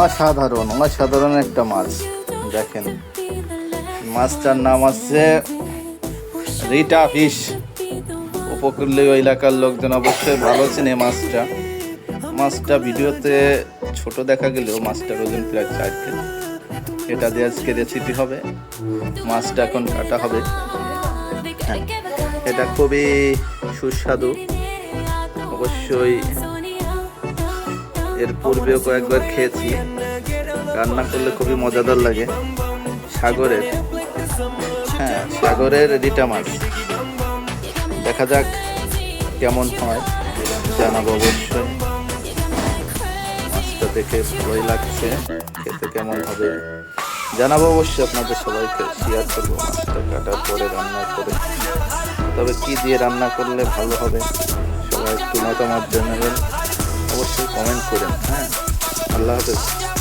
অসাধারণ অসাধারণ একটা মাছ। দেখেন, মাছটার নাম আছে রিটা ফিশ। উপকূলীয় এলাকার লোকজন অবশ্যই ভালো চেনে মাছটা। মাছটা ভিডিওতে ছোট দেখা গেলেও মাছটার ওজন প্রায় চার কেজি। এটা দিয়ে আজকে রেসিপি হবে। মাছটা এখন কাটা হবে। হ্যাঁ এটা খুবই সুস্বাদু। অবশ্যই এর পূর্বেও কয়েকবার খেয়েছি। রান্না করলে খুবই মজাদার লাগে। সাগরের। হ্যাঁ সাগরের রিটা মাছ। দেখা যাক কেমন হয়। জানাব অবশ্যই। মাছটা দেখে ভালোই লাগছে। খেতে কেমন হবে? জানাব অবশ্যই আপনাদের সবাইকে। শেয়ার করব। মাছটা কাটার পরে রান্না করে। তবে কি দিয়ে রান্না করলে ভালো হবে, সবাই একটু মতামত জানাবেন। অবশ্যই কমেন্ট হ্যাঁ আল্লাহ হাফেজ